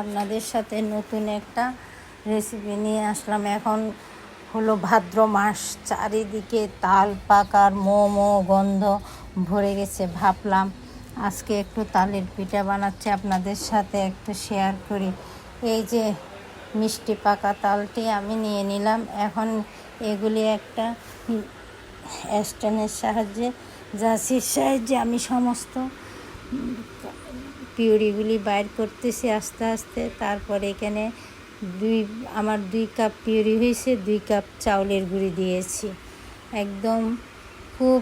আপনাদের সাথে নতুন একটা রেসিপি নিয়ে আসলাম। এখন হলো ভাদ্র মাস, চারিদিকে তাল পাকার মোমো গন্ধ ভরে গেছে ভাবলাম। আজকে একটু তালের পিঠা বানাচ্ছি, আপনাদের সাথে একটু শেয়ার করি। এই যে মিষ্টি পাকা তালটি আমি নিয়ে নিলাম। এখন এগুলি একটা স্ট্যান্ডের সাহায্যে জাসির সাহায্যে আমি সমস্ত পিউরিগুলি বাইর করতেছি আস্তে আস্তে। তারপরে এখানে দুই, আমার দুই কাপ পিউরি হয়েছে, দুই কাপ চাউলের গুঁড়ি দিয়েছি। একদম খুব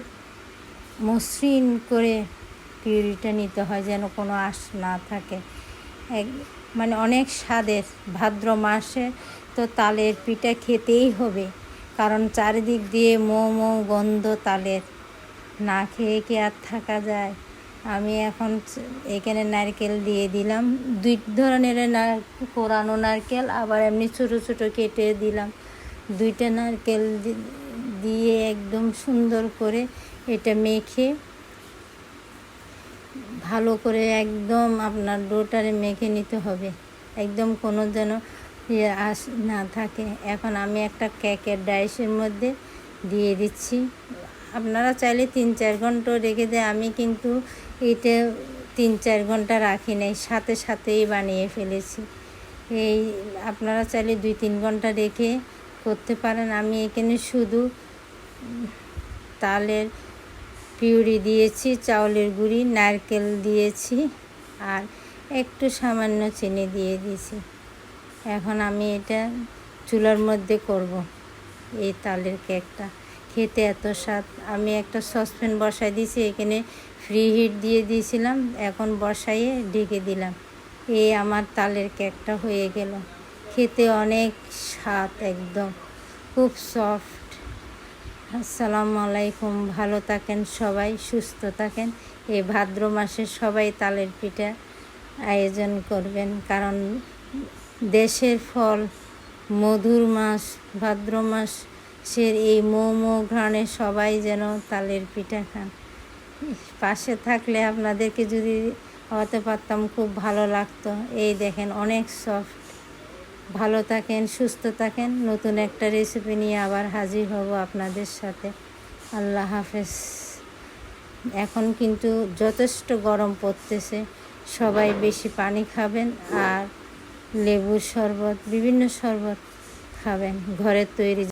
মসৃণ করে পিউরিটা নিতে হয় যেন কোনো আঁশ না থাকে। এক মানে অনেক স্বাদের, ভাদ্র মাসে তো তালের পিঠা খেতেই হবে। কারণ চারিদিক দিয়ে মোমো গন্ধ তালের। না খেয়ে কি আর থাকা যায়? আমি এখন এখানে নারকেল দিয়ে দিলাম। দুই ধরনের কোরানো নারকেল, আবার এমনি ছোটো ছোটো কেটে দিলাম। দুইটা নারকেল দিয়ে একদম সুন্দর করে এটা মেখে, ভালো করে একদম আপনার ডোটারে মেখে নিতে হবে। একদম কোনো যেন আস, না থাকে। এখন আমি একটা কেকের ডাইসের মধ্যে দিয়ে দিচ্ছি। আপনারা চাইলে তিন চার ঘণ্টা রেখে দেয়, আমি কিন্তু এটা তিন চার ঘণ্টা রাখি নাই, সাথে সাথেই বানিয়ে ফেলেছি। এই আপনারা চাইলে দুই তিন ঘণ্টা রেখে করতে পারেন, আমি এখানে শুধু তালের পিউরি দিয়েছি, চাউলের গুঁড়ি, নারকেল দিয়েছি, আর একটু সামান্য চিনি দিয়ে দিয়েছি। এখন আমি এটা চুলার মধ্যে করব, এই তালের কেকটা। খেতে এত স্বাদ। আমি একটা সসপ্যান বসাই দিয়েছি, এখানে ফ্রি হিট দিয়ে দিয়েছিলাম, এখন বসাইয়ে ঢেকে দিলাম। এই আমার তালের কেকটা হয়ে গেল। খেতে অনেক স্বাদ একদম, খুব সফট আসসালামু আলাইকুম, ভালো থাকেন সবাই, সুস্থ থাকেন। এই ভাদ্র মাসে সবাই তালের পিঠা আয়োজন করবেন, কারণ দেশের ফল মধুর মাস, ভাদ্র মাস সে এই মোমো ঘ্রাণে সবাই যেন তালের পিঠা খান। পাশে থাকলে আপনাদেরকে যদি হতে পারতাম, খুব ভালো লাগতো। এই দেখেন, অনেক সফট ভালো থাকেন, সুস্থ থাকেন। নতুন একটা রেসিপি নিয়ে আবার হাজির হব আপনাদের সাথে। আল্লাহ হাফেজ। এখন কিন্তু যথেষ্ট গরম পড়তেছে। সবাই বেশি পানি খাবেন আর লেবুর শরবত, বিভিন্ন শরবত খাবেন। ঘরের তৈরি